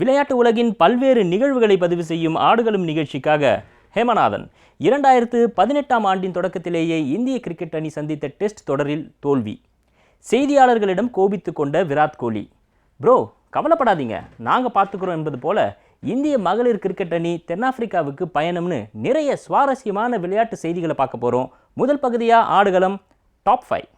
விளையாட்டு உலகின் பல்வேறு நிகழ்வுகளை பதிவு செய்யும் ஆடுகளும் நிகழ்ச்சிக்காக ஹேமநாதன். இரண்டாயிரத்து பதினெட்டாம் ஆண்டின் தொடக்கத்திலேயே இந்திய கிரிக்கெட் அணி சந்தித்த டெஸ்ட் தொடரில் தோல்வி. செய்தியாளர்களிடம் கோபித்து கொண்ட விராட் கோலி ப்ரோ கவலைப்படாதீங்க. நாங்கள் பார்த்துக்குறோம் என்பது போல இந்திய மகளிர் கிரிக்கெட் அணி தென்னாப்பிரிக்காவுக்கு பயணம்னு நிறைய சுவாரஸ்யமான விளையாட்டு செய்திகளை பார்க்க போகிறோம் முதல் பகுதியாக ஆடுகளம்? Top five.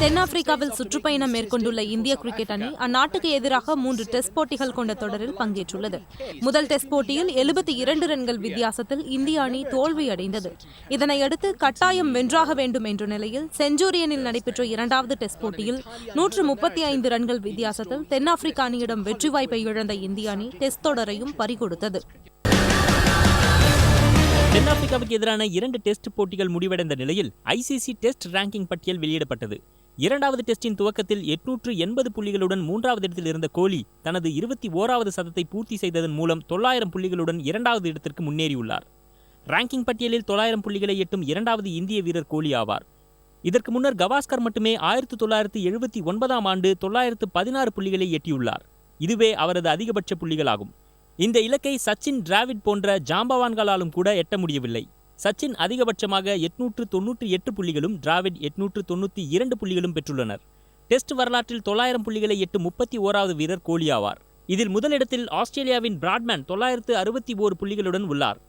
தென்னாப்பிரிக்காவில் சுற்றுப்பயணம் மேற்கொண்டுள்ள இந்திய கிரிக்கெட் அணி அந்நாட்டுக்கு எதிராக மூன்று டெஸ்ட் போட்டிகள் கொண்ட தொடரில் பங்கேற்றுள்ளது. முதல் டெஸ்ட் போட்டியில் எழுபத்தி இரண்டு ரன்கள் வித்தியாசத்தில் இந்திய அணி தோல்வியடைந்தது. இதனையடுத்து கட்டாயம் வென்றாக வேண்டும் என்ற நிலையில் செஞ்சுரியனில் நடைபெற்ற இரண்டாவது டெஸ்ட் போட்டியில் நூற்று முப்பத்தி ஐந்து ரன்கள் வித்தியாசத்தில் தென்னாப்பிரிக்க அணியிடம் வெற்றி வாய்ப்பை இழந்த இந்திய அணி டெஸ்ட் தொடரையும் பறிகொடுத்தது. தென்னாப்பிரிக்காவுக்கு எதிரான இரண்டு டெஸ்ட் போட்டிகள் முடிவடைந்த நிலையில் ஐசிசி டெஸ்ட் ரேங்கிங் பட்டியல் வெளியிடப்பட்டது. இரண்டாவது டெஸ்டின் துவக்கத்தில் எட்நூற்று எண்பது புள்ளிகளுடன் மூன்றாவது இடத்தில் இருந்த கோலி தனது இருபத்தி ஓராவது சதத்தை பூர்த்தி செய்ததன் மூலம் தொள்ளாயிரம் புள்ளிகளுடன் இரண்டாவது இடத்திற்கு முன்னேறியுள்ளார். ரேங்கிங் பட்டியலில் தொள்ளாயிரம் புள்ளிகளை எட்டும் இரண்டாவது இந்திய வீரர் கோலி ஆவார். இதற்கு முன்னர் கவாஸ்கர் மட்டுமே ஆயிரத்து தொள்ளாயிரத்து எழுபத்தி ஒன்பதாம் ஆண்டு தொள்ளாயிரத்து பதினாறு புள்ளிகளை எட்டியுள்ளார். இதுவே அவரது அதிகபட்ச புள்ளிகளாகும். இந்த இலக்கை சச்சின் டிராவிட் போன்ற ஜாம்பவான்களாலும் கூட எட்ட முடியவில்லை. சச்சின் அதிகபட்சமாக எட்நூற்று தொன்னூற்றி எட்டு புள்ளிகளும் டிராவிட் எட்நூற்று தொன்னூற்றி இரண்டு புள்ளிகளும் பெற்றுள்ளனர். டெஸ்ட் வரலாற்றில் தொள்ளாயிரம் புள்ளிகளை எட்டு முப்பத்தி ஓராவது வீரர் கோலி ஆவார். இதில் முதலிடத்தில் ஆஸ்திரேலியாவின் பிராட்மேன் தொள்ளாயிரத்து அறுபத்தி ஓரு புள்ளிகளுடன் உள்ளார்.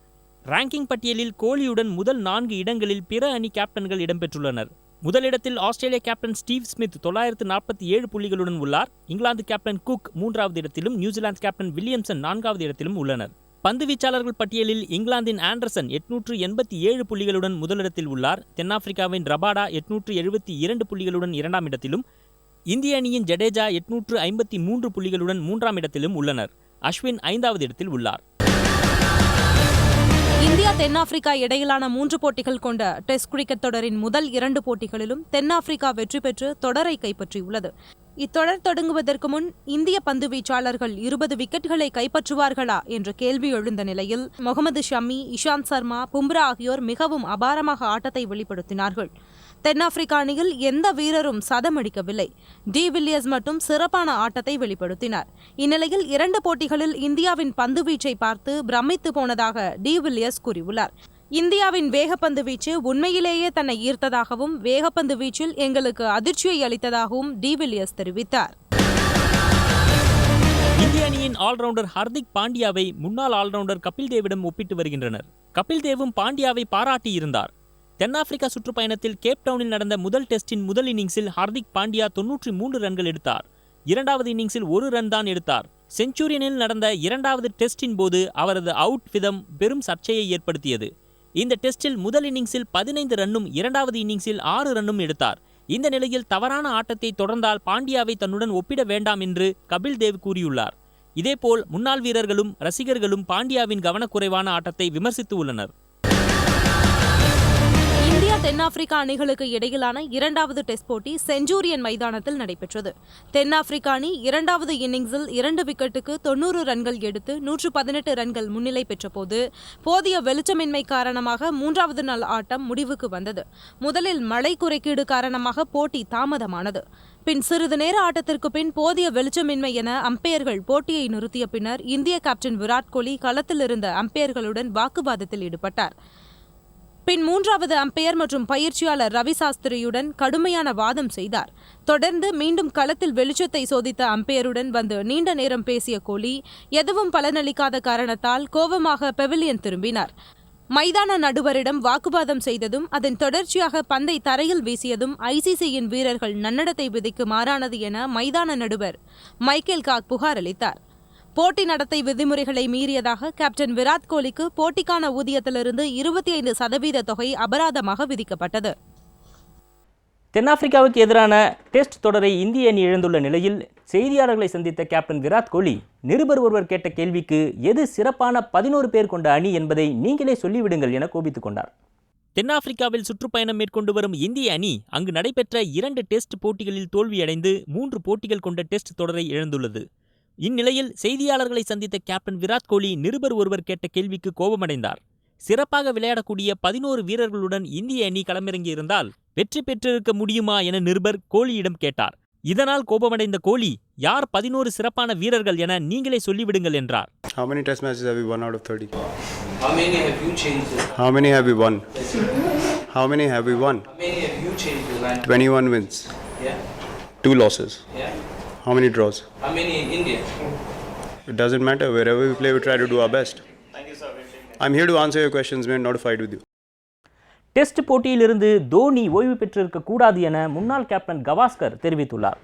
ரேங்கிங் பட்டியலில் கோலியுடன் முதல் நான்கு இடங்களில் பிற அணி கேப்டன்கள் இடம்பெற்றுள்ளனர். முதலிடத்தில் ஆஸ்திரேலிய கேப்டன் ஸ்டீவ் ஸ்மித் தொள்ளாயிரத்து நாற்பத்தி ஏழு புள்ளிகளுடன் உள்ளார். இங்கிலாந்து கேப்டன் குக் மூன்றாவது இடத்திலும் நியூசிலாந்து கேப்டன் வில்லியம்சன் நான்காவது இடத்திலும் உள்ளனர். பந்து வீச்சாளர்கள் பட்டியலில் இங்கிலாந்தின் ஆண்டர்சன் எட்நூற்று எண்பத்தி ஏழு புள்ளிகளுடன் முதலிடத்தில் உள்ளார். தென்னாப்பிரிக்காவின் ரபாடா எட்நூற்று எழுபத்தி இரண்டு புள்ளிகளுடன் இரண்டாம் இடத்திலும் இந்திய அணியின் ஜடேஜா எட்நூற்று ஐம்பத்தி மூன்று புள்ளிகளுடன் மூன்றாம் இடத்திலும் உள்ளனர். அஸ்வின் ஐந்தாவது இடத்தில் உள்ளார். இந்தியா தென்னாப்பிரிக்கா இடையிலான மூன்று போட்டிகள் கொண்ட டெஸ்ட் கிரிக்கெட் தொடரின் முதல் இரண்டு போட்டிகளிலும் தென்னாப்பிரிக்கா வெற்றி பெற்று தொடரை கைப்பற்றியுள்ளது. இத்தொடர் தொடங்குவதற்கு முன் இந்திய பந்து வீச்சாளர்கள் இருபது விக்கெட்டுகளை கைப்பற்றுவார்களா என்ற கேள்வி எழுந்த நிலையில் முகமது ஷமி இஷாந்த் சர்மா பும்ரா ஆகியோர் மிகவும் அபாரமாக ஆட்டத்தை வெளிப்படுத்தினார்கள். தென்னாப்பிரிக்க அணியில் எந்த வீரரும் சதமடிக்கவில்லை. டி வில்லியர்ஸ் மட்டும் சிறப்பான ஆட்டத்தை வெளிப்படுத்தினார். இந்நிலையில் இரண்டு போட்டிகளில் இந்தியாவின் பந்துவீச்சை பார்த்து பிரமித்து போனதாக டி வில்லியர்ஸ் கூறியுள்ளார். இந்தியாவின் வேகப்பந்து வீச்சு உண்மையிலேயே தன்னை ஈர்த்ததாகவும் வேகப்பந்து வீச்சில் எங்களுக்கு அதிர்ச்சியை அளித்ததாகவும் டிவில்லியர்ஸ் தெரிவித்தார். இந்திய அணியின் ஆல்ரவுண்டர் ஹர்திக் பாண்டியாவை முன்னாள் ஆல்ரவுண்டர் கபில் தேவிடம் ஒப்பிட்டு வருகின்றனர். கபில் தேவும் பாண்டியாவை பாராட்டியிருந்தார் தென்னாப்பிரிக்கா சுற்றுப்பயணத்தில் கேப்டவுனில் நடந்த முதல் டெஸ்டின் முதல் இன்னிங்ஸில் ஹர்திக் பாண்டியா தொன்னூற்றி மூன்று ரன்கள் எடுத்தார். இரண்டாவது இன்னிங்ஸில் ஒரு ரன் தான் எடுத்தார். செஞ்சுரியனில் நடந்த இரண்டாவது டெஸ்டின் போது அவரது அவுட் விதம் பெரும் சர்ச்சையை ஏற்படுத்தியது. இந்த டெஸ்டில் முதல் இன்னிங்ஸில் பதினைந்து ரன்னும் இரண்டாவது இன்னிங்ஸில் ஆறு ரன்னும் எடுத்தார். இந்த நிலையில் தவறான ஆட்டத்தை தொடர்ந்தால் பாண்டியாவை தன்னுடன் ஒப்பிட வேண்டாம் என்று கபில் தேவ் கூறியுள்ளார். இதேபோல் முன்னாள் வீரர்களும் ரசிகர்களும் பாண்டியாவின் கவனக்குறைவான ஆட்டத்தை விமர்சித்து உள்ளனர். தென்னாப்பிரிக்கா அணிகளுக்கு இடையிலான இரண்டாவது டெஸ்ட் போட்டி செஞ்சூரியன் மைதானத்தில் நடைபெற்றது. தென்னாப்பிரிக்கா அணி இரண்டாவது இன்னிங்ஸில் இரண்டு விக்கெட்டுக்கு தொன்னூறு ரன்கள் எடுத்து நூற்று பதினெட்டு ரன்கள் முன்னிலை பெற்றபோது போதிய வெளிச்சமின்மை காரணமாக மூன்றாவது நாள் ஆட்டம் முடிவுக்கு வந்தது. முதலில் மழை குறைக்கீடு காரணமாக போட்டி தாமதமானது. பின் சிறிது நேர ஆட்டத்திற்கு பின் போதிய வெளிச்சமின்மை என அம்பையர்கள் போட்டியை நிறுத்திய பின்னர் இந்திய கேப்டன் விராட் கோலி களத்தில் இருந்த அம்பையர்களுடன் வாக்குவாதத்தில் ஈடுபட்டார். பின் மூன்றாவது அம்பையர் மற்றும் பயிற்சியாளர் ரவி சாஸ்திரியுடன் கடுமையான வாதம் செய்தார். தொடர்ந்து மீண்டும் களத்தில் வெளிச்சத்தை சோதித்த அம்பையருடன் வந்து நீண்ட நேரம் பேசிய கோலி எதுவும் பலனளிக்காத காரணத்தால் கோபமாக பெவிலியன் திரும்பினார். மைதான நடுவரிடம் வாக்குவாதம் செய்ததும் அதன் தொடர்ச்சியாக பந்தை தரையில் வீசியதும் ஐசிசியின் வீரர்கள் நன்னடத்தை விதிக்கு மாறானது என மைதான நடுவர் மைக்கேல் காக் புகார் அளித்தார் போட்டி நடத்தை விதிமுறைகளை மீறியதாக கேப்டன் விராட் கோலிக்கு போட்டிக்கான ஊதியத்திலிருந்து இருபத்தி ஐந்து சதவீத தொகை அபராதமாக விதிக்கப்பட்டது. தென்னாப்பிரிக்காவுக்கு எதிரான டெஸ்ட் தொடரை இந்திய அணி இழந்துள்ள நிலையில் செய்தியாளர்களை சந்தித்த கேப்டன் விராட் கோலி நிருபர் ஒருவர் கேட்ட கேள்விக்கு எது சிறப்பான பதினோரு பேர் கொண்ட அணி என்பதை நீங்களே சொல்லிவிடுங்கள் என கோபித்துக் கொண்டார். தென்னாப்பிரிக்காவில் சுற்றுப்பயணம் மேற்கொண்டு வரும் இந்திய அணி அங்கு நடைபெற்ற இரண்டு டெஸ்ட் போட்டிகளில் தோல்வியடைந்து மூன்று போட்டிகள் கொண்ட டெஸ்ட் தொடரை இழந்துள்ளது. இந்நிலையில் செய்தியாளர்களை சந்தித்த கேப்டன் விராட் கோலி நிருபர் ஒருவர் கேட்ட கேள்விக்கு கோபமடைந்தார் சிறப்பாக விளையாடக்கூடிய பதினோரு வீரர்களுடன் இந்திய அணி களமிறங்கியிருந்தால் வெற்றி பெற்றிருக்க முடியுமா என நிருபர் கோலியிடம் கேட்டார் இதனால் கோபமடைந்த கோலி யார் பதினோரு சிறப்பான வீரர்கள் என நீங்களே சொல்லிவிடுங்கள் என்றார் How many test matches have we won out of 30? How many have you changed this? How many have we won? How many have we won? How many have you changed the lineup? 21 wins, Yeah? 2 losses. Yeah? How many draws? How many in India? It doesn't matter. Wherever we play, we try to do our best. I'm here to answer your questions, man, not to fight with you. Test போட்டியிலிருந்து தோனி ஓய்வு பெற்றிருக்க கூடாது என முன்னாள் captain Gavaskar தெரிவித்துள்ளார்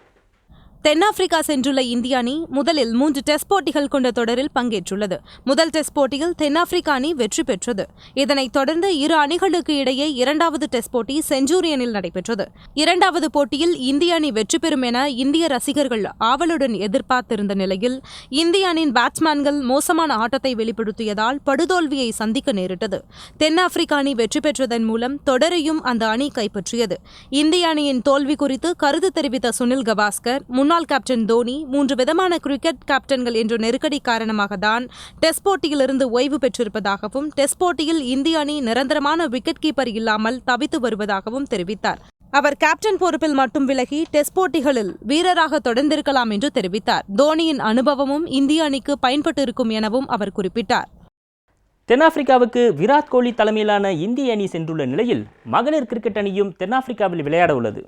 தென்னாப்பிரிக்கா சென்றுள்ள இந்திய அணி முதலில் மூன்று டெஸ்ட் போட்டிகள் கொண்ட தொடரில் பங்கேற்றுள்ளது. முதல் டெஸ்ட் போட்டியில் தென்னாப்பிரிக்கா அணி வெற்றி பெற்றது. இதனைத் தொடர்ந்து இரு அணிகளுக்கு இடையே இரண்டாவது டெஸ்ட் போட்டி செஞ்சூரியனில் நடைபெற்றது. இரண்டாவது போட்டியில் இந்திய அணி வெற்றி பெறும் என இந்திய ரசிகர்கள் ஆவலுடன் எதிர்பார்த்திருந்த நிலையில் இந்திய அணியின் பேட்ஸ்மேன்கள் மோசமான ஆட்டத்தை வெளிப்படுத்தியதால் படுதோல்வியை சந்திக்க நேரிட்டது. தென்னாப்பிரிக்கா அணி வெற்றி பெற்றதன் மூலம் தொடரையும் அந்த அணி கைப்பற்றியது. இந்திய அணியின் தோல்வி குறித்து கருத்து தெரிவித்த சுனில் கவாஸ்கர் முன்னாள் கேப்டன் தோனி மூன்று விதமான கிரிக்கெட் கேப்டன்கள் என்ற நெருக்கடி காரணமாக தான் டெஸ்ட் போட்டியிலிருந்து ஓய்வு பெற்றிருப்பதாகவும் டெஸ்ட் போட்டியில் இந்திய அணி நிரந்தரமான விக்கெட் கீப்பர் இல்லாமல் தவித்து வருவதாகவும் தெரிவித்தார். அவர் கேப்டன் பொறுப்பில் மட்டும் விலகி டெஸ்ட் போட்டிகளில் வீரராக தொடர்ந்திருக்கலாம் என்று தெரிவித்தார். தோனியின் அனுபவமும் இந்திய அணிக்கு பயன்பட்டிருக்கும் எனவும் அவர் குறிப்பிட்டார். தென்னாப்பிரிக்காவுக்கு விராட் கோலி தலைமையிலான இந்திய அணி சென்றுள்ள நிலையில் மகளிர் கிரிக்கெட் அணியும் தென்னாப்பிரிக்காவில் விளையாட உள்ளது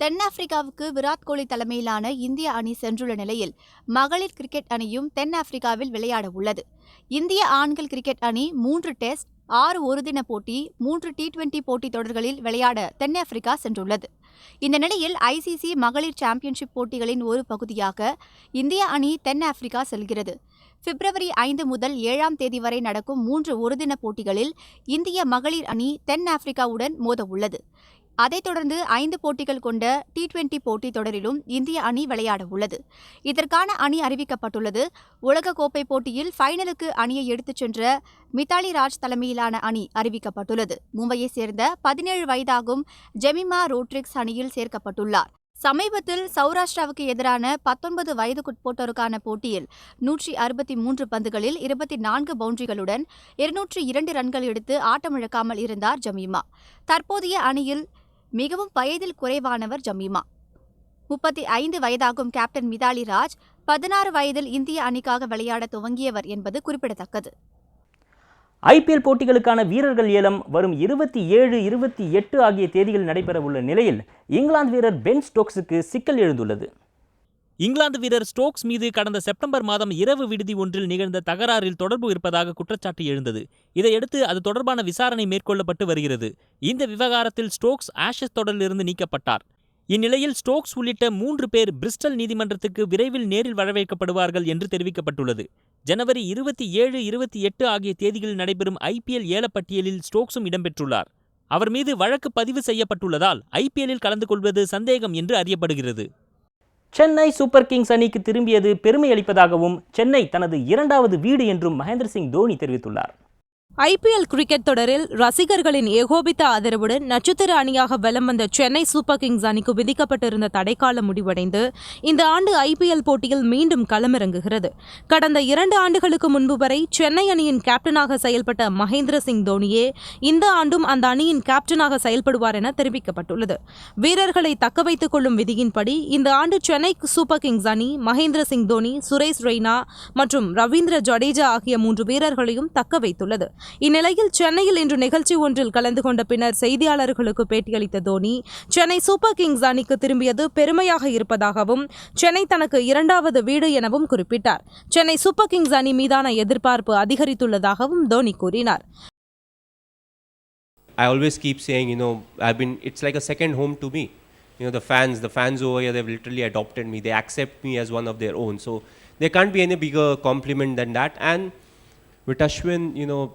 தென்னாப்பிரிக்காவுக்கு விராட் கோலி தலைமையிலான இந்திய அணி சென்றுள்ள நிலையில் மகளிர் கிரிக்கெட் அணியும் தென்னாப்பிரிக்காவில் விளையாட உள்ளது. இந்திய ஆண்கள் கிரிக்கெட் அணி மூன்று டெஸ்ட் ஆறு ஒருதின போட்டி மூன்று டி டுவெண்டி போட்டி தொடர்களில் விளையாட தென்னாப்பிரிக்கா சென்றுள்ளது. இந்த நிலையில் ஐசிசி மகளிர் சாம்பியன்ஷிப் போட்டிகளின் ஒரு பகுதியாக இந்திய அணி தென்னாப்பிரிக்கா செல்கிறது. பிப்ரவரி ஐந்து முதல் ஏழாம் தேதி வரை நடக்கும் மூன்று ஒருதின போட்டிகளில் இந்திய மகளிர் அணி தென்னாப்பிரிக்காவுடன் மோத உள்ளது அதைத் தொடர்ந்து ஐந்து போட்டிகள் கொண்ட டி டுவெண்டி போட்டி தொடரிலும் இந்திய அணி விளையாட உள்ளது. இதற்கான அணி அறிவிக்கப்பட்டுள்ளது. உலகக்கோப்பை போட்டியில் ஃபைனலுக்கு அணியை எடுத்துச் சென்ற மித்தாலி ராஜ் தலைமையிலான அணி அறிவிக்கப்பட்டுள்ளது. மும்பையைச் சேர்ந்த பதினேழு வயதாகும் ஜெமிமா ரோட்ரிக்ஸ் அணியில் சேர்க்கப்பட்டுள்ளார். சமீபத்தில் சௌராஷ்டிராவுக்கு எதிரான பத்தொன்பது வயதுக்குட்பட்டோருக்கான போட்டியில் நூற்றி அறுபத்தி மூன்று பந்துகளில் இருபத்தி நான்கு பவுண்டரிகளுடன் இருநூற்றி இரண்டு ரன்கள் எடுத்து ஆட்டமிழக்காமல் இருந்தார் ஜமீமா. தற்போதைய அணியில் மிகவும் வயதில் குறைவானவர் ஜமீமா. முப்பத்தி ஐந்து வயதாகும் கேப்டன் மிதாலி ராஜ் பதினாறு வயதில் இந்திய அணிக்காக விளையாட துவங்கியவர் என்பது குறிப்பிடத்தக்கது. ஐபிஎல் போட்டிகளுக்கான வீரர்கள் ஏலம் வரும் இருபத்தி ஏழு இருபத்தி எட்டு ஆகிய தேதிகள் நடைபெறவுள்ள நிலையில் இங்கிலாந்து வீரர் பென் ஸ்டோக்ஸுக்கு சிக்கல் எழுந்துள்ளது. இங்கிலாந்து வீரர் ஸ்டோக்ஸ் மீது கடந்த செப்டம்பர் மாதம் இரவு விடுதி ஒன்றில் நிகழ்ந்த தகராறில் தொடர்பு இருப்பதாக குற்றச்சாட்டு எழுந்தது. இதையடுத்து அது தொடர்பான விசாரணை மேற்கொள்ளப்பட்டு வருகிறது. இந்த விவகாரத்தில் ஸ்டோக்ஸ் ஆஷஸ் தொடரிலிருந்து நீக்கப்பட்டார். இந்நிலையில் ஸ்டோக்ஸ் உள்ளிட்ட மூன்று பேர் பிரிஸ்டல் நீதிமன்றத்துக்கு விரைவில் நேரில் வரவேற்கப்படுவார்கள் என்று தெரிவிக்கப்பட்டுள்ளது. ஜனவரி இருபத்தி ஏழு இருபத்தி எட்டு ஆகிய தேதிகளில் நடைபெறும் ஐபிஎல் ஏலப்பட்டியலில் ஸ்டோக்ஸும் இடம்பெற்றுள்ளார். அவர் மீது வழக்கு பதிவு செய்யப்பட்டுள்ளதால் ஐபிஎல்லில் கலந்து கொள்வது சந்தேகம் என்று அறியப்படுகிறது. சென்னை சூப்பர் கிங்ஸ் அணிக்கு திரும்பியது பெருமை அளிப்பதாகவும் சென்னை தனது இரண்டாவது வீடு என்றும் மகேந்திர சிங் தோனி தெரிவித்துள்ளார். ஐபிஎல் கிரிக்கெட் தொடரில் ரசிகர்களின் ஏகோபித்த ஆதரவுடன் நட்சத்திர அணியாக வலம் வந்த சென்னை சூப்பர் கிங்ஸ் அணிக்கு விதிக்கப்பட்டிருந்த தடைக்காலம் முடிவடைந்து இந்த ஆண்டு ஐபிஎல் போட்டியில் மீண்டும் களமிறங்குகிறது. கடந்த இரண்டு ஆண்டுகளுக்கு முன்பு வரை சென்னை அணியின் கேப்டனாக செயல்பட்ட மகேந்திர சிங் தோனியே இந்த ஆண்டும் அந்த அணியின் கேப்டனாக செயல்படுவார் என தெரிவிக்கப்பட்டுள்ளது. வீரர்களை தக்க வைத்துக் கொள்ளும் விதியின்படி இந்த ஆண்டு சென்னை சூப்பர் கிங்ஸ் அணி மகேந்திர சிங் தோனி சுரேஷ் ரெய்னா மற்றும் ரவீந்திர ஜடேஜா ஆகிய மூன்று வீரர்களையும் தக்க வைத்துள்ளது. இந்நிலையில் சென்னையில் இன்று நிகழ்ச்சி ஒன்றில் கலந்து கொண்ட பின்னர் செய்தியாளர்களுக்கு பேட்டியளித்த தோனி சென்னை சூப்பர் கிங்ஸ் அணிக்கு திரும்பியது பெருமையாக இருப்பதாகவும் சென்னை தனக்கு இரண்டாவது வீடு எனவும் குறிப்பிட்டார் சென்னை சூப்பர் கிங்ஸ் அணி மீதான எதிர்பார்ப்பு அதிகரித்துள்ளதாகவும் தோனி கூறினார் I always keep saying, you know, I've been, it's like a second home to me. You know, the fans, the fans over here, they've literally adopted me. They accept me as one of their own. So there can't be any bigger compliment than that. And with Ashwin, you know,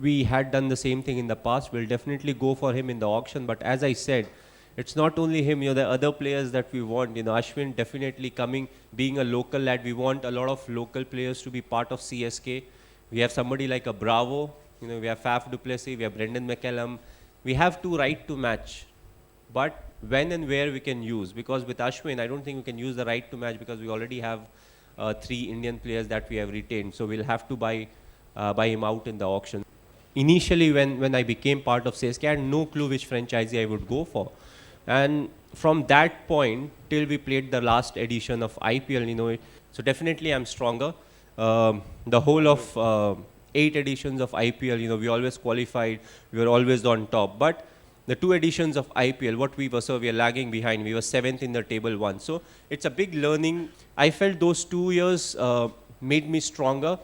we had done the same thing in the past. We'll definitely go for him in the auction. But as I said, it's not only him, you know, the other players that we want. You know, Ashwin definitely coming, being a local lad. We want a lot of local players to be part of CSK. We have somebody like a Bravo. You know, we have Faf Duplessis, we have Brendan McCallum. We have to right to match. But when and where we can use, because with Ashwin, I don't think we can use the right to match because we already have uh, three Indian players that we have retained. So we'll have to buy, uh, buy him out in the auction. Initially, when, when I became part of CSK, I had no clue which franchisee I would go for. And from that point, till we played the last edition of IPL. You know, it, so definitely I'm stronger. Um, the whole of uh, eight editions of IPL, you know, we always qualified. We were always on top, but the two editions of IPL, what we were, so we are lagging behind. We were seventh in the table one. So it's a big learning. I felt those two years uh, made me stronger,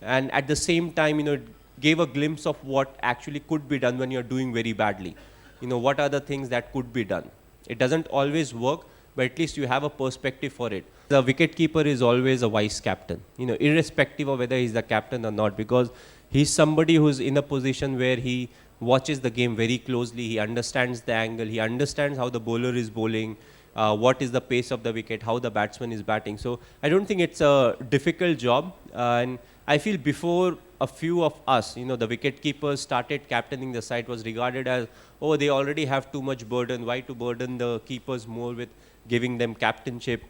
and at the same time, you know, it gave a glimpse of what actually could be done when you're doing very badly. You know, what are the things that could be done? It doesn't always work, but at least you have a perspective for it. The wicketkeeper is always a vice captain, you know, irrespective of whether he's the captain or not, because he's somebody who's in a position where he watches the game very closely, he understands the angle, he understands how the bowler is bowling, uh, what is the pace of the wicket, how the batsman is batting. So I don't think it's a difficult job, uh, and I feel before a few of us, you know, the wicket keepers started captaining the side was regarded as, oh, they already have too much burden. Why to burden the keepers more with giving them captainship?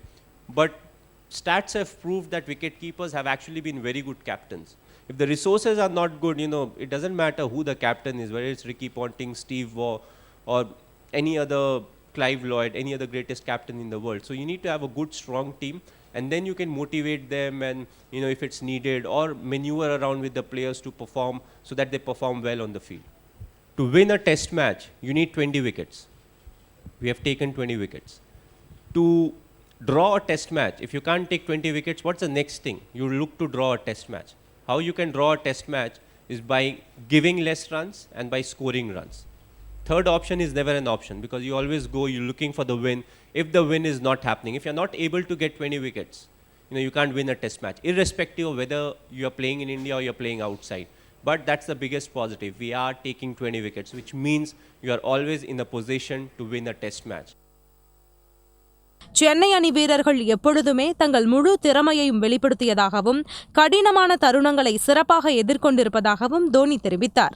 But stats have proved that wicket keepers have actually been very good captains. If the resources are not good, you know, it doesn't matter who the captain is, whether it's Ricky Ponting, Steve Waugh, or any other Clive Lloyd, any other greatest captain in the world. So you need to have a good, strong team, and then you can motivate them, and you know if it's needed, or maneuver around with the players to perform so that they perform well on the field. To win a test match, you need 20 wickets. We have taken 20 wickets. To draw a test match, if you can't take 20 wickets, what's the next thing? You look to draw a test match. How you can draw a test match is by giving less runs and by scoring runs Third option is never an option because you always go, you're looking for the win. If the win is not happening, if you're not able to get 20 wickets, you know, you can't win a test match, irrespective of whether you're playing in India or you're playing outside. But that's the biggest positive. We are taking 20 wickets, which means you are always in a position to win a test match. Chennai அணி வீரர்கள் எப்பொழுதுமே தங்கள் முழு திறமையையும் வெளிப்படுத்தியதாகவும் கடினமான தருணங்களை சிறப்பாக எதிர்கொண்டிருப்பதாகவும் தோனி தெரிவித்தார்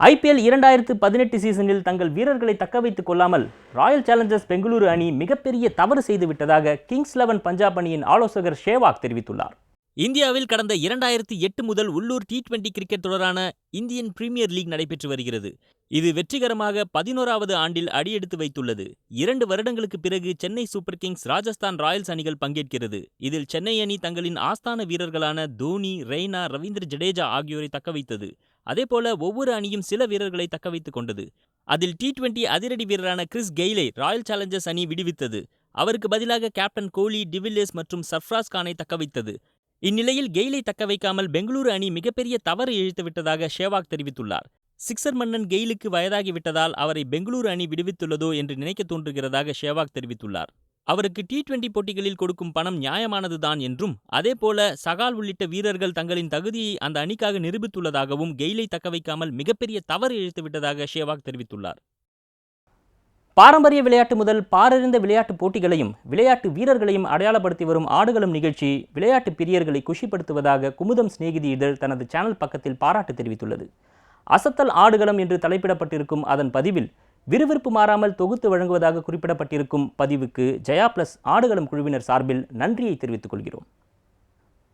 ஐபிஎல் இரண்டாயிரத்து பதினெட்டு சீசனில் தங்கள் வீரர்களை தக்க வைத்துக் கொள்ளாமல் ராயல் சேலஞ்சர்ஸ் பெங்களூரு அணி மிகப்பெரிய தவறு செய்துவிட்டதாக கிங்ஸ் லெவன் பஞ்சாப் அணியின் ஆலோசகர் ஷேவாக் தெரிவித்துள்ளார். இந்தியாவில் கடந்த இரண்டாயிரத்தி எட்டு முதல் உள்ளூர் டி டுவெண்டி கிரிக்கெட் தொடரான இந்தியன் பிரீமியர் லீக் நடைபெற்று வருகிறது. இது வெற்றிகரமாக பதினோராவது ஆண்டில் அடியெடுத்து வைத்துள்ளது. இரண்டு வருடங்களுக்கு பிறகு Chennai Super Kings Rajasthan Royals அணிகள் பங்கேற்கிறது. இதில் சென்னை அணி தங்களின் ஆஸ்தான வீரர்களான தோனி ரெய்னா ரவீந்திர ஜடேஜா ஆகியோரை தக்கவைத்தது அதேபோல ஒவ்வொரு அணியும் சில வீரர்களை தக்கவைத்துக் கொண்டது. அதில் டி டுவெண்டி அதிரடி வீரரான கிறிஸ் கெய்லை ராயல் சேலஞ்சர்ஸ் அணி விடுவித்தது. அவருக்கு பதிலாக கேப்டன் கோலி டிவில்லியர்ஸ் மற்றும் சர்ஃப்ராஸ் கானை தக்கவைத்தது இந்நிலையில் கெய்லை தக்க வைக்காமல் பெங்களூரு அணி மிகப்பெரிய தவறு இழுத்துவிட்டதாக ஷேவாக் தெரிவித்துள்ளார். சிக்ஸர் மன்னன் கெயிலுக்கு வயதாகிவிட்டதால் அவரை பெங்களூரு அணி விடுவித்துள்ளதோ என்று நினைக்க தோன்றுகிறதாக ஷேவாக் தெரிவித்துள்ளார். அவருக்கு டி டுவெண்டி போட்டிகளில் கொடுக்கும் பணம் நியாயமானதுதான் என்றும் அதேபோல சகால் உள்ளிட்ட வீரர்கள் தங்களின் தகுதியை அந்த அணிக்காக நிரூபித்துள்ளதாகவும் கெயிலை தக்க வைக்காமல் மிகப்பெரிய தவறு இழுத்துவிட்டதாக ஷேவாக் தெரிவித்துள்ளார். பாரம்பரிய விளையாட்டு முதல் பாரறிந்த விளையாட்டு போட்டிகளையும் விளையாட்டு வீரர்களையும் அடையாளப்படுத்தி வரும் ஆடுகளம் நிகழ்ச்சி விளையாட்டு பிரியர்களை குஷிப்படுத்துவதாக குமுதம் சிநேகிதி இதழ் தனது சேனல் பக்கத்தில் பாராட்டு தெரிவித்துள்ளது. அசத்தல் ஆடுகளம் என்று தலைப்பிடப்பட்டிருக்கும் அதன் பதிவில் விறுவிறுப்பு மாறாமல் தொகுத்து வழங்குவதாக குறிப்பிடப்பட்டிருக்கும் பதிவுக்கு ஜெயா பிளஸ் ஆடுகளம் குழுவினர் சார்பில் நன்றியை தெரிவித்துக் கொள்கிறோம்.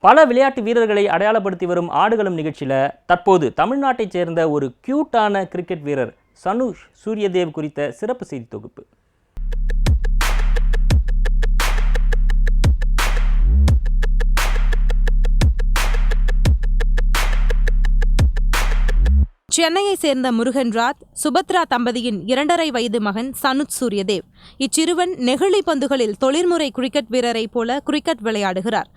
பல விளையாட்டு வீரர்களை அடையாளப்படுத்தி வரும் ஆடுகளம் நிகழ்ச்சியில் தற்போது தமிழ்நாட்டைச் சேர்ந்த ஒரு கியூட்டான கிரிக்கெட் வீரர் சனுஷ் சூரியதேவ் குறித்த சிறப்பு செய்தி தொகுப்பு. சென்னையை சேர்ந்த முருகன்ராத் சுபத்ரா தம்பதியின் இரண்டரை வயது மகன் சனுத் சூரியதேவ். இச்சிறுவன் நெகிழி பந்துகளில் தொழில்முறை கிரிக்கெட் வீரரைப் போல கிரிக்கெட் விளையாடுகிறார்.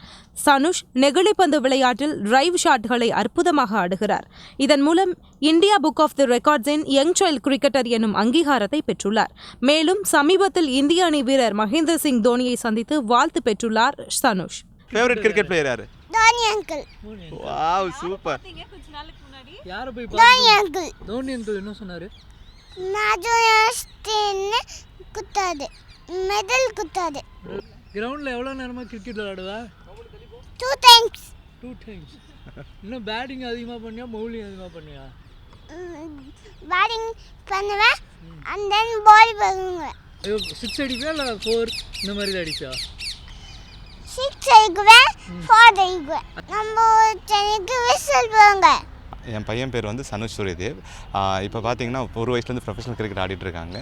சனுஷ் நெகிழி பந்து விளையாட்டில் டிரைவ் ஷாட்களை அற்புதமாக ஆடுகிறார். இதன் மூலம் இந்தியா புக் ஆஃப் தி ரெக்கார்ட்ஸின் யங் சைல்ட் கிரிக்கெட்டர் எனும் அங்கீகாரத்தை பெற்றுள்ளார். மேலும் சமீபத்தில் இந்திய அணி வீரர் மகேந்திர சிங் தோனியை சந்தித்து வாழ்த்து பெற்றுள்ளார் சனுஷ். ஃபேவரட் கிரிக்கெட் பிளேயர் யாரு? தோனி அங்கிள் வாவ் சூப்பர் யாரை போய் தோனி அங்கிள். தோனி அங்கிள் என்ன சொன்னாரு? குத்தாது மெடல் குத்தாது கிரவுண்டில் எவ்வளோ நேரமாக கிரிக்கெட் விளையாடுவா? டூ டைம்ஸ் டூ டைம்ஸ் இன்னும் பேட்டிங் அதிகமாக பண்ணியா பவுலிங் அதிகமாக பண்ணியா? பேட்டிங் பண்ணுவேன் அண்ட் தென் பால் பண்ணுவேன் ஐயோ சிக்ஸ் அடிப்பியா இல்லை ஃபோர் இந்த மாதிரி தான் அடிச்சா சிக்ஸ் அடிக்குவேன் ஃபோர் அடிக்குவேன் நம்ம சென்னைக்கு விசில் போங்க. என் பையன் பேர் வந்து சனுஷ் சூரியதேவ். இப்போ பார்த்தீங்கன்னா ஒரு வயசுலேருந்து ப்ரொஃபஷனல் கிரிக்கெட் ஆடிட்டுருக்காங்க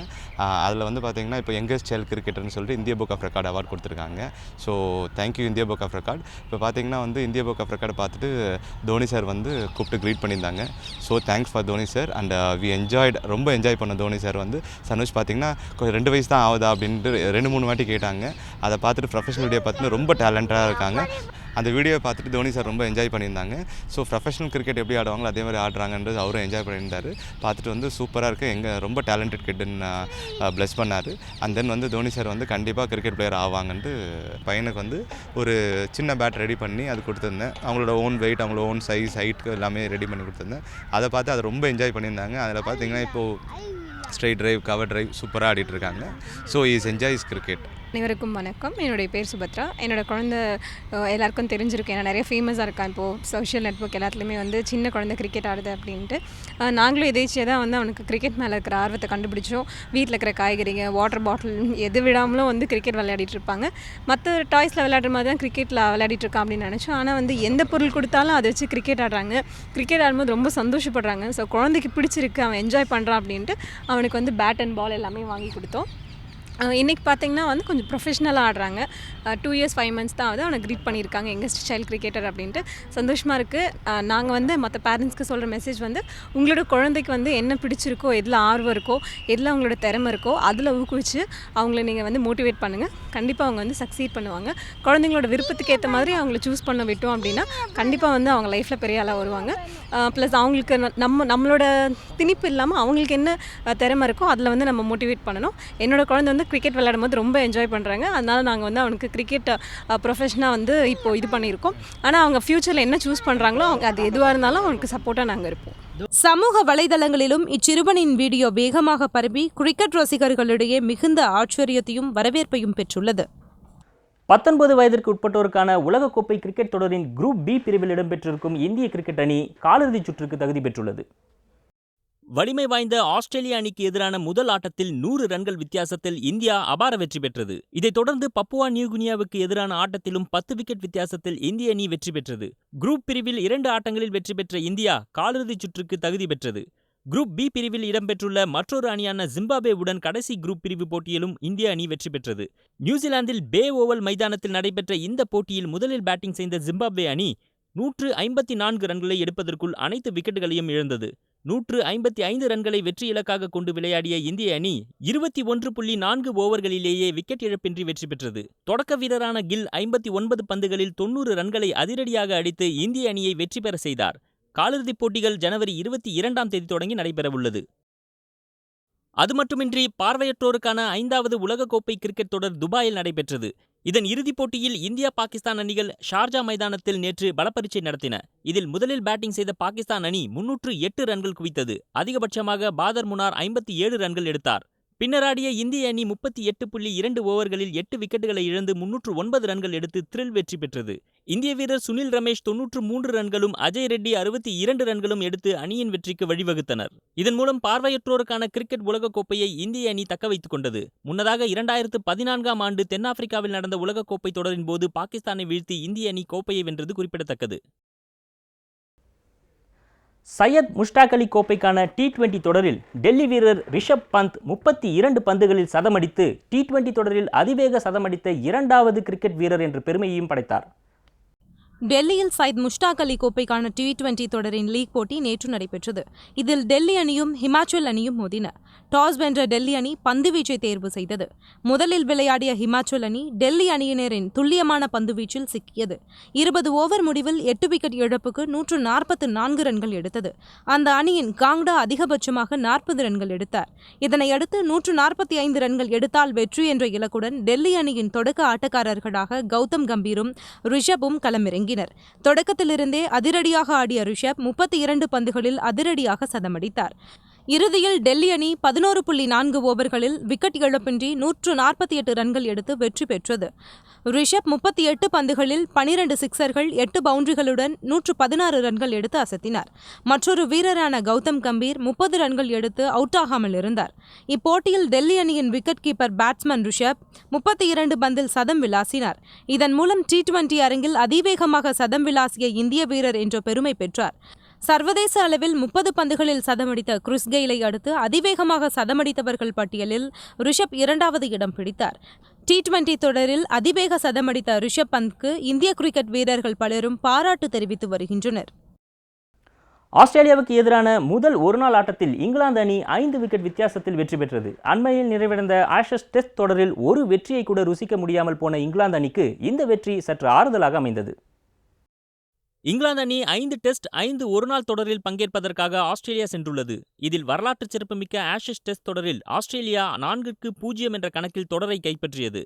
அதில் வந்து பார்த்தீங்கன்னா இப்போ யங்கஸ்ட் சைல்டு கிரிக்கெட்டர்னு சொல்லிட்டு இந்திய புக் ஆஃப் ரெக்கார்ட் அவார்ட் கொடுத்துருக்காங்க. So thank you India book of record இப்போ பார்த்தீங்கன்னா வந்து இந்திய புக் ஆஃப் ரெக்கார்டை பார்த்துட்டு தோனி சார் வந்து கூப்பிட்டு க்ரீட் பண்ணியிருந்தாங்க. So thanks for Dhoni sir and we enjoyed ரொம்ப என்ஜாய் பண்ண தோனி சார் வந்து சனுஷ் பார்த்தீங்கன்னா கொஞ்சம் ரெண்டு வயசு தான் ஆகுதா அப்படின்ட்டு ரெண்டு மூணு வாட்டி கேட்டாங்க. அதை பார்த்துட்டு ப்ரொஃபஷனல் டே பார்த்துட்டு ரொம்ப டேலண்டாக இருக்காங்க. அந்த வீடியோவை பார்த்துட்டு தோனி சார் ரொம்ப என்ஜாய் பண்ணியிருந்தாங்க. ஸோ ப்ரொஃபஷனல் கிரிக்கெட் எப்படி ஆடுவாங்களோ அதே மாதிரி ஆடுறாங்கன்றது அவரும் என்ஜாய் பண்ணியிருந்தார். பார்த்துட்டு வந்து சூப்பராக இருக்குது எங்கள் ரொம்ப டேலண்டட் கிட்டுன்னு ப்ளஸ் பண்ணார். அண்ட் தென் வந்து தோனி சார் வந்து கண்டிப்பாக கிரிக்கெட் பிளேயர் ஆவாங்கன்ட்டு பையனுக்கு வந்து ஒரு சின்ன பேட் ரெடி பண்ணி அது கொடுத்துருந்தேன். அவங்களோட ஓன் வெயிட் அவங்களோட ஓன் சைஸ் ஹைட் எல்லாமே ரெடி பண்ணி கொடுத்துருந்தேன். அதை பார்த்து அதை ரொம்ப என்ஜாய் பண்ணியிருந்தாங்க. அதில் பார்த்தீங்கன்னா இப்போது ஸ்ட்ரைட் டிரைவ் கவர் டிரைவ் சூப்பராக ஆடிட்டு இருக்காங்க ஸோ இஸ் என்ஜாய்ஸ் கிரிக்கெட் அனைவருக்கும் வணக்கம். என்னுடைய பேர் சுபத்ரா. என்னோட குழந்த எல்லாருக்கும் தெரிஞ்சிருக்கு ஏன்னா நிறைய ஃபேமஸாக இருக்கான் இப்போது சோஷியல் நெட்ஒர்க் எல்லாத்துலேயுமே வந்து சின்ன குழந்தை கிரிக்கெட் ஆடுது அப்படின்ட்டு. நாங்களும் எதேச்சியாக தான் வந்து அவனுக்கு கிரிக்கெட் மேலே இருக்கிற ஆர்வத்தை கண்டுபிடிச்சோம். வீட்டில் இருக்கிற காய்கறிங்க வாட்டர் பாட்டில் எது விடாமலும் வந்து கிரிக்கெட் விளையாடிட்டு இருப்பாங்க. மற்ற டாய்ஸில் விளையாடுற மாதிரி தான் கிரிக்கெட்டில் விளையாடிட்டு இருக்கான் அப்படின்னு நினச்சோம். ஆனால் வந்து எந்த பொருள் கொடுத்தாலும் அதை வச்சு கிரிக்கெட் ஆடுறாங்க. கிரிக்கெட் ஆடும்போது ரொம்ப சந்தோஷப்படுறாங்க. ஸோ குழந்தைக்கு பிடிச்சிருக்கு அவன் என்ஜாய் பண்ணுறான் அப்படின்ட்டு அவன் அவனுக்கு வந்து பேட் அண்ட் பால் எல்லாமே வாங்கி கொடுத்தோம். இன்றைக்கி பார்த்தீங்கன்னா வந்து கொஞ்சம் ப்ரொஃபஷ்னலாக ஆடுறாங்க. டூ இயர்ஸ் ஃபைவ் மந்த்ஸ் தான் ஆகுது அவனை க்ரீட் பண்ணியிருக்காங்க. எங்கஸ்ட் சைல்டு கிரிக்கெட்டர் அப்படின்ட்டு. சந்தோஷமாக இருக்குது நாங்கள் வந்து மற்ற பேரண்ட்ஸ்க்கு சொல்கிற மெசேஜ் வந்து உங்களோட குழந்தைக்கு வந்து என்ன பிடிச்சிருக்கோ எதில் ஆர்வம் இருக்கோ எதில் அவங்களோட திறமை இருக்கோ அதில் ஊக்குவிச்சு அவங்கள நீங்கள் வந்து மோட்டிவேட் பண்ணுங்கள் கண்டிப்பாக அவங்க வந்து சக்சீட் பண்ணுவாங்க. குழந்தைங்களோட விருப்பத்துக்கு ஏற்ற மாதிரி அவங்கள சூஸ் பண்ண விட்டோம் அப்படின்னா கண்டிப்பாக வந்து அவங்க லைஃப்பில் பெரிய ஆளாக வருவாங்க. ப்ளஸ் அவங்களுக்கு ந- நம்ம நம்மளோட திணிப்பு இல்லாமல் அவங்களுக்கு என்ன திறமை இருக்கோ அதில் வந்து நம்ம மோட்டிவேட் பண்ணணும். என்னோட குழந்தை வந்து கிரிக்கெட் விளையாடும் போது ரொம்ப என்ஜாய் பண்ணுறாங்க அதனால நாங்கள் வந்து அவனுக்கு கிரிக்கெட் ப்ரொஃபஷனாக வந்து இப்போது இது பண்ணியிருக்கோம். ஆனால் அவங்க ஃப்யூச்சரில் என்ன சூஸ் பண்ணுறாங்களோ அவங்க அது எதுவாக இருந்தாலும் அவனுக்கு சப்போர்ட்டாக நாங்கள் இருப்போம். சமூக வலைதளங்களிலும் இச்சிறுவனின் வீடியோ வேகமாக பரவி கிரிக்கெட் ரசிகர்களிடையே மிகுந்த ஆச்சரியத்தையும் வரவேற்பையும் பெற்றுள்ளது. பத்தொன்பது வயதிற்கு உட்பட்டோருக்கான உலகக்கோப்பை கிரிக்கெட் தொடரின் குரூப் பி பிரிவில் இடம்பெற்றிருக்கும் இந்திய கிரிக்கெட் அணி காலிறுதிச் சுற்றுக்கு தகுதி பெற்றுள்ளது. வலிமை வாய்ந்த ஆஸ்திரேலிய அணிக்கு எதிரான முதல் ஆட்டத்தில் நூறு ரன்கள் வித்தியாசத்தில் இந்தியா அபார வெற்றி பெற்றது. இதைத் தொடர்ந்து பப்புவா நியூகுனியாவுக்கு எதிரான ஆட்டத்திலும் பத்து விக்கெட் வித்தியாசத்தில் இந்திய அணி வெற்றி பெற்றது. குரூப் பிரிவில் இரண்டு ஆட்டங்களில் வெற்றி பெற்ற இந்தியா காலிறுதிச் சுற்றுக்கு தகுதி பெற்றது. குரூப் பி பிரிவில் இடம்பெற்றுள்ள மற்றொரு அணியான ஜிம்பாபேவுடன் கடைசி குரூப் பிரிவு போட்டியிலும் இந்திய அணி வெற்றி பெற்றது. நியூசிலாந்தில் பே ஓவல் மைதானத்தில் நடைபெற்ற இந்த போட்டியில் முதலில் பேட்டிங் செய்த ஜிம்பாப்வே அணி நூற்று ஐம்பத்தி நான்கு ரன்களை எடுப்பதற்குள் அனைத்து விக்கெட்டுகளையும் இழந்தது. நூற்று ஐம்பத்தி ஐந்து ரன்களை வெற்றி இலக்காக கொண்டு விளையாடிய இந்திய அணி இருபத்தி ஒன்று புள்ளி நான்கு ஓவர்களிலேயே விக்கெட் இழப்பின்றி வெற்றி பெற்றது. தொடக்க வீரரான கில் ஐம்பத்தி ஒன்பது பந்துகளில் தொன்னூறு ரன்களை அதிரடியாக அடித்து இந்திய அணியை வெற்றி பெற செய்தார். காலிறுதிப் போட்டிகள் ஜனவரி இருபத்தி இரண்டாம் தேதி தொடங்கி நடைபெறவுள்ளது. அது மட்டுமின்றி பார்வையற்றோருக்கான ஐந்தாவது உலகக்கோப்பை கிரிக்கெட் தொடர் துபாயில் நடைபெற்றது. இதன் இறுதிப் போட்டியில் இந்தியா பாகிஸ்தான் அணிகள் ஷார்ஜா மைதானத்தில் நேற்று பலப்பரீட்சை நடத்தின. இதில் முதலில் பேட்டிங் செய்த பாகிஸ்தான் அணி முன்னூற்று எட்டு ரன்கள் குவித்தது. அதிகபட்சமாக பாதர் முனார் ஐம்பத்தி ஏழு ரன்கள் எடுத்தார். பின்னராடிய இந்திய அணி முப்பத்தி எட்டு புள்ளி இரண்டு ஓவர்களில் எட்டு விக்கெட்டுகளை இழந்து முன்னூற்று ஒன்பது ரன்கள் எடுத்து த்ரில் வெற்றி பெற்றது. இந்திய வீரர் சுனில் ரமேஷ் தொன்னூற்று மூன்று ரன்களும் அஜய் ரெட்டி அறுபத்தி இரண்டு ரன்களும் எடுத்து அணியின் வெற்றிக்கு வழிவகுத்தனர். இதன் மூலம் பார்வையற்றோருக்கான கிரிக்கெட் உலகக்கோப்பையை இந்திய அணி தக்க வைத்துக் கொண்டது. முன்னதாக இரண்டாயிரத்து பதினான்காம் ஆண்டு தென்னாப்பிரிக்காவில் நடந்த உலகக்கோப்பை தொடரின் போது பாகிஸ்தானை வீழ்த்தி இந்திய அணி கோப்பையை வென்றது குறிப்பிடத்தக்கது. சையத் முஷ்டாக் அலி கோப்பைக்கான டி டுவெண்டி தொடரில் டெல்லி வீரர் ரிஷப் பந்த் முப்பத்தி இரண்டு பந்துகளில் சதமடித்து டி டுவெண்டி தொடரில் அதிவேக சதமடித்த இரண்டாவது கிரிக்கெட் வீரர் என்ற பெருமையையும் படைத்தார். டெல்லியில் சயித் முஷ்டாக் அலி கோப்பைக்கான டி டுவெண்டி தொடரின் லீக் போட்டி நேற்று நடைபெற்றது. இதில் டெல்லி அணியும் ஹிமாச்சல் அணியும் மோதின. டாஸ் வென்ற டெல்லி அணி பந்துவீச்சை தேர்வு செய்தது. முதலில் விளையாடிய ஹிமாச்சல் அணி டெல்லி அணியினரின் துல்லியமான பந்துவீச்சில் சிக்கியது. இருபது ஓவர் முடிவில் எட்டு விக்கெட் இழப்புக்கு நூற்று நாற்பத்து நான்கு ரன்கள் எடுத்தது. அந்த அணியின் காங்டா அதிகபட்சமாக நாற்பது ரன்கள் எடுத்தார். இதனையடுத்து நூற்று நாற்பத்தி ஐந்து ரன்கள் எடுத்தால் வெற்றி என்ற இலக்குடன் டெல்லி அணியின் தொடக்க ஆட்டக்காரர்களாக கௌதம் கம்பீரும் ரிஷபும் தொடங்கினர். தொடக்கத்திலிருந்தே அதிரடியாக ஆடிய ரிஷப் முப்பத்தி இரண்டு பந்துகளில் அதிரடியாக சதமடித்தார். இறுதியில் டெல்லி அணி பதினோரு புள்ளி நான்கு ஓவர்களில் விக்கெட் இழப்பின்றி நூற்று நாற்பத்தி எட்டு ரன்கள் எடுத்து வெற்றி பெற்றது. ரிஷப் முப்பத்தி எட்டு பந்துகளில் பனிரெண்டு சிக்சர்கள் எட்டு பவுண்டரிகளுடன் நூற்று பதினாறு ரன்கள் எடுத்து அசத்தினார். மற்றொரு வீரரான கௌதம் கம்பீர் முப்பது ரன்கள் எடுத்து அவுட் ஆகாமல் இருந்தார். இப்போட்டியில் டெல்லி அணியின் விக்கெட் கீப்பர் பேட்ஸ்மேன் ரிஷப் முப்பத்தி இரண்டு பந்தில் சதம் விளாசினார். இதன் மூலம் டி டுவெண்டி அரங்கில் அதிவேகமாக சதம் விளாசிய இந்திய வீரர் என்ற பெருமை பெற்றார். சர்வதேச அளவில் முப்பது பந்துகளில் சதமடித்த கிறிஸ் கெயிலை அடுத்து அதிவேகமாக சதமடித்தவர்கள் பட்டியலில் ரிஷப் இரண்டாவது இடம் பிடித்தார். டி டுவெண்டி தொடரில் அதிவேக சதமடித்த ரிஷப் பந்த்க்கு இந்திய கிரிக்கெட் வீரர்கள் பலரும் பாராட்டு தெரிவித்து வருகின்றனர். ஆஸ்திரேலியாவுக்கு எதிரான முதல் ஒருநாள் ஆட்டத்தில் இங்கிலாந்து அணி ஐந்து விக்கெட் வித்தியாசத்தில் வெற்றி பெற்றது. அண்மையில் நிறைவடைந்த ஆஷஸ் டெஸ்ட் தொடரில் ஒரு வெற்றியை கூட ருசிக்க முடியாமல் போன இங்கிலாந்து அணிக்கு இந்த வெற்றி சற்று ஆறுதலாக அமைந்தது. இங்கிலாந்து அணி ஐந்து டெஸ்ட் ஐந்து ஒருநாள் தொடரில் பங்கேற்பதற்காக ஆஸ்திரேலியா சென்றுள்ளது. இதில் வரலாற்று சிறப்புமிக்க ஆஷஸ் டெஸ்ட் தொடரில் ஆஸ்திரேலியா நான்குக்கு பூஜ்ஜியம் என்ற கணக்கில் தொடரை கைப்பற்றியது.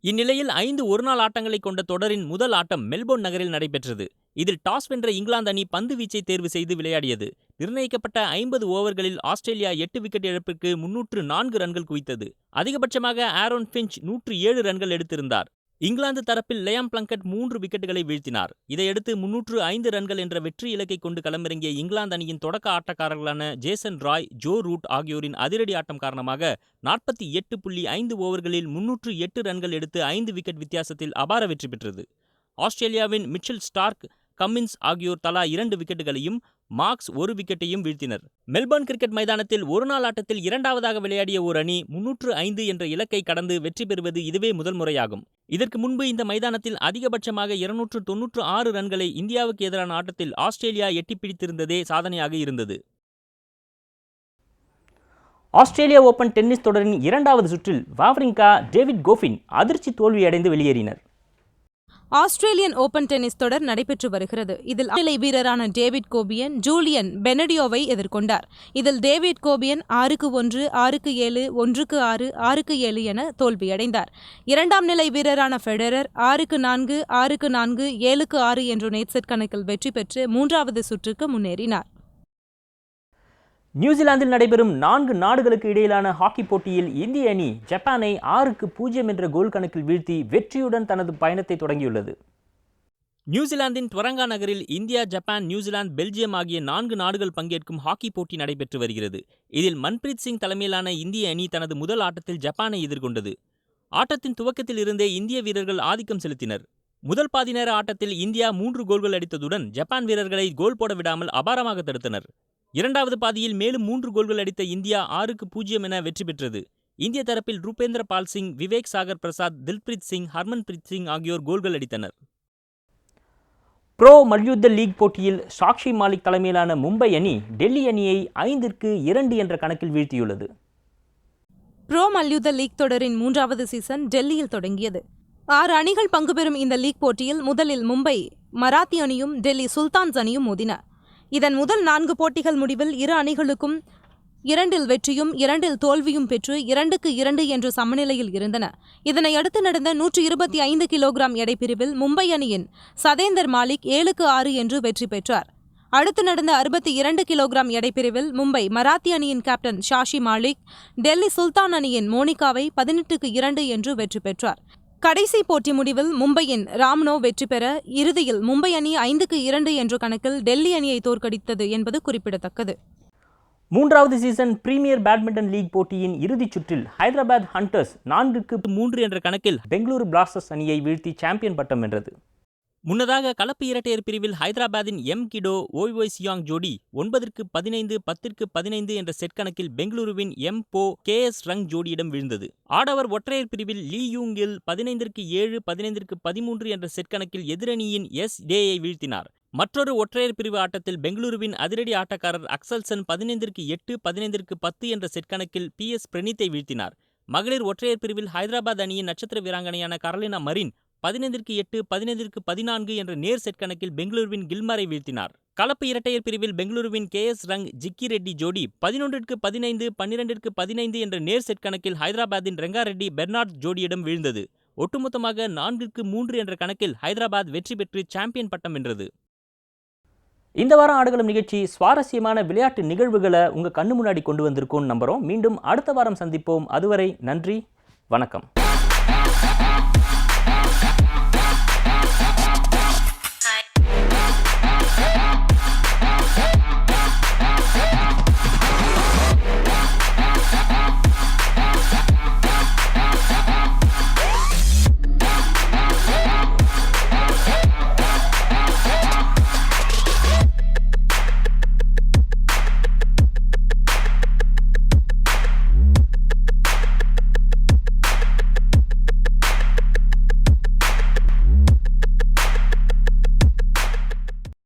இந்நிலையில் ஐந்து ஒருநாள் ஆட்டங்களை கொண்ட தொடரின் முதல் ஆட்டம் மெல்போர்ன் நகரில் நடைபெற்றது. இதில் டாஸ் வென்ற இங்கிலாந்து அணி பந்து வீச்சை தேர்வு செய்து விளையாடியது. நிர்ணயிக்கப்பட்ட ஐம்பது ஓவர்களில் ஆஸ்திரேலியா எட்டு விக்கெட் இழப்பிற்கு முன்னூற்று நான்கு ரன்கள் குவித்தது. அதிகபட்சமாக ஆரோன் ஃபின்ச் நூற்று ஏழு ரன்கள் எடுத்திருந்தார். இங்கிலாந்து தரப்பில் லயாம் பிளங்கட் மூன்று விக்கெட்டுகளை வீழ்த்தினார். இதையடுத்து முன்னூற்று ஐந்து ரன்கள் என்ற வெற்றி இலக்கை கொண்டு களமிறங்கிய இங்கிலாந்து அணியின் தொடக்க ஆட்டக்காரர்களான ஜேசன் ராய் ஜோ ரூட் ஆகியோரின் அதிரடி ஆட்டம் காரணமாக நாற்பத்தி எட்டு புள்ளி ஐந்து ஓவர்களில் முன்னூற்று எட்டு ரன்கள் எடுத்து ஐந்து விக்கெட் வித்தியாசத்தில் அபார வெற்றி பெற்றது. ஆஸ்திரேலியாவின் மிச்சல் ஸ்டார்க் கம்மின்ஸ் ஆகியோர் தலா இரண்டு விக்கெட்டுகளையும் மார்க்ஸ் ஒரு விக்கெட்டையும் வீழ்த்தினர். மெல்பர்ன் கிரிக்கெட் மைதானத்தில் ஒருநாள் ஆட்டத்தில் இரண்டாவதாக விளையாடிய ஒரு அணி முன்னூற்று ஐந்து என்ற இலக்கை கடந்து வெற்றி பெறுவது இதுவே முதல் முறையாகும். இதற்கு முன்பு இந்த மைதானத்தில் அதிகபட்சமாக இருநூற்று தொன்னூற்று ஆறு ரன்களை இந்தியாவுக்கு எதிரான ஆட்டத்தில் ஆஸ்திரேலியா எட்டிப்பிடித்திருந்ததே சாதனையாக இருந்தது. ஆஸ்திரேலியா ஓபன் டென்னிஸ் தொடரின் இரண்டாவது சுற்றில் வாவ்ரிங்கா டேவிட் கோஃபின் அதிர்ச்சி தோல்வியடைந்து வெளியேறினர். ஆஸ்திரேலியன் ஓபன் டென்னிஸ் தொடர் நடைபெற்று வருகிறது. இதில் நிலை வீரரான டேவிட் கோபியன் ஜூலியன் பெனடியோவை எதிர்கொண்டார். இதில் டேவிட் கோபியன் ஆறுக்கு ஒன்று ஆறுக்கு ஏழு ஒன்றுக்கு ஆறு ஆறுக்கு ஏழு என தோல்வியடைந்தார். இரண்டாம் நிலை வீரரான ஃபெடரர் ஆறுக்கு நான்கு ஆறுக்கு நான்கு ஏழுக்கு ஆறு என்ற நேட் செட் கணக்கில் வெற்றி பெற்று மூன்றாவது சுற்றுக்கு முன்னேறினார். நியூசிலாந்தில் நடைபெறும் நான்கு நாடுகளுக்கு இடையிலான ஹாக்கி போட்டியில் இந்திய அணி ஜப்பானை ஆறுக்கு பூஜ்ஜியம் என்ற கோல் கணக்கில் வீழ்த்தி வெற்றியுடன் தனது பயணத்தை தொடங்கியுள்ளது. நியூசிலாந்தின் துவரங்கா நகரில் இந்தியா ஜப்பான் நியூசிலாந்து பெல்ஜியம் ஆகிய நான்கு நாடுகள் பங்கேற்கும் ஹாக்கி போட்டி நடைபெற்று வருகிறது. இதில் மன்பிரீத் சிங் தலைமையிலான இந்திய அணி தனது முதல் ஆட்டத்தில் ஜப்பானை எதிர்கொண்டது. ஆட்டத்தின் துவக்கத்தில் இருந்தே இந்திய வீரர்கள் ஆதிக்கம் செலுத்தினர். முதல் பாதி நேர ஆட்டத்தில் இந்தியா மூன்று கோல்கள் அடித்ததுடன் ஜப்பான் வீரர்களை கோல் போட விடாமல் அபாரமாக தடுத்தனர். இரண்டாவது பாதியில் மேலும் மூன்று கோல்கள் அடித்த இந்தியா ஆறுக்கு பூஜ்ஜியம் என வெற்றி பெற்றது. இந்திய தரப்பில் ரூபேந்திர பால் சிங் விவேக் சாகர் பிரசாத் தில்பிரீத் சிங் ஹர்மன்பிரீத் சிங் ஆகியோர் கோல்கள் அடித்தனர். ப்ரோ மல்யுத்த லீக் போட்டியில் சாக்ஷி மாலிக் தலைமையிலான மும்பை அணி டெல்லி அணியை ஐந்திற்கு இரண்டு என்ற கணக்கில் வீழ்த்தியுள்ளது. ப்ரோ மல்யுத்த லீக் தொடரின் மூன்றாவது சீசன் டெல்லியில் தொடங்கியது. ஆறு அணிகள் பங்கு பெறும் இந்த லீக் போட்டியில் முதலில் மும்பை மராத்தி அணியும் டெல்லி சுல்தான்ஸ் அணியும் மோதின. இதன் முதல் நான்கு போட்டிகள் முடிவில் இரு அணிகளுக்கும் இரண்டில் வெற்றியும் இரண்டில் தோல்வியும் பெற்று இரண்டுக்கு இரண்டு என்ற சமநிலையில் இருந்தன. இதனையடுத்து நடந்த நூற்று இருபத்தி ஐந்து கிலோகிராம் எடை பிரிவில் மும்பை அணியின் சதேந்தர் மாலிக் ஏழுக்கு ஆறு என்று வெற்றி பெற்றார். அடுத்து நடந்த அறுபத்தி இரண்டு கிலோகிராம் எடைப்பிரிவில் மும்பை மராத்தி அணியின் கேப்டன் ஷாஷி மாலிக் டெல்லி சுல்தான் அணியின் மோனிகாவை பதினெட்டுக்கு இரண்டு என்று வெற்றி பெற்றார். கடைசி போட்டி முடிவில் மும்பையின் ராம்னோ வெற்றி பெற இறுதியில் மும்பை அணி ஐந்துக்கு இரண்டு என்ற கணக்கில் டெல்லி அணியை தோற்கடித்தது என்பது குறிப்பிடத்தக்கது. மூன்றாவது சீசன் பிரீமியர் பேட்மிண்டன் லீக் போட்டியின் இறுதிச் சுற்றில் ஹைதராபாத் ஹண்டர்ஸ் நான்குக்கு மூன்று என்ற கணக்கில் பெங்களூரு பிளாஸ்டர்ஸ் அணியை வீழ்த்தி சாம்பியன் பட்டம் வென்றது. முன்னதாக கலப்பு இரட்டையர் பிரிவில் ஹைதராபாத்தின் எம் கிடோ ஓய்வோய் சியாங் ஜோடி ஒன்பதற்கு பதினைந்து பத்திற்கு பதினைந்து என்ற செட் கணக்கில் பெங்களூருவின் எம் போ கே எஸ் ரங் ஜோடியிடம் வீழ்ந்தது. ஆடவர் ஒற்றையர் பிரிவில் லீ யூங்கில் பதினைந்திற்கு ஏழு பதினைந்திற்கு பதிமூன்று என்ற செட் கணக்கில் எதிரணியின் எஸ் டேயை வீழ்த்தினார். மற்றொரு ஒற்றையர் பிரிவு ஆட்டத்தில் பெங்களூருவின் அதிரடி ஆட்டக்காரர் அக்சல்சன் பதினைந்திற்கு எட்டு பதினைந்திற்கு பத்து என்ற செட் கணக்கில் பி எஸ் பிரணீத்தை வீழ்த்தினார். மகளிர் ஒற்றையர் பிரிவில் ஹைதராபாத் அணியின் நட்சத்திர வீராங்கனையான கரலினா மரின் பதினைந்திற்கு எட்டு பதினைந்திற்கு பதினான்கு என்ற நேர் செட் கணக்கில் பெங்களூருவின் கில்மரை வீழ்த்தினார். கலப்பு இரட்டையர் பிரிவில் பெங்களூருவின் கே எஸ் ரங் ஜிக்கி ரெட்டி ஜோடி பதினொன்றிற்கு பதினைந்து பன்னிரெண்டிற்கு பதினைந்து என்ற நேர் செட் கணக்கில் ஹைதராபாத்தின் ரெங்காரெட்டி பெர்னார்ட் ஜோடியிடம் வீழ்ந்தது. ஒட்டுமொத்தமாக நான்கிற்கு மூன்று என்ற கணக்கில் ஹைதராபாத் வெற்றி பெற்று சாம்பியன் பட்டம் வென்றது. இந்த வாரம் ஆடுகளம் நிகழ்ச்சி சுவாரஸ்யமான விளையாட்டு நிகழ்வுகளை உங்கள் கண்ணு முன்னாடி கொண்டு வந்திருக்கோம்னு நம்புகிறோம் மீண்டும் அடுத்த வாரம் சந்திப்போம். அதுவரை நன்றி வணக்கம்.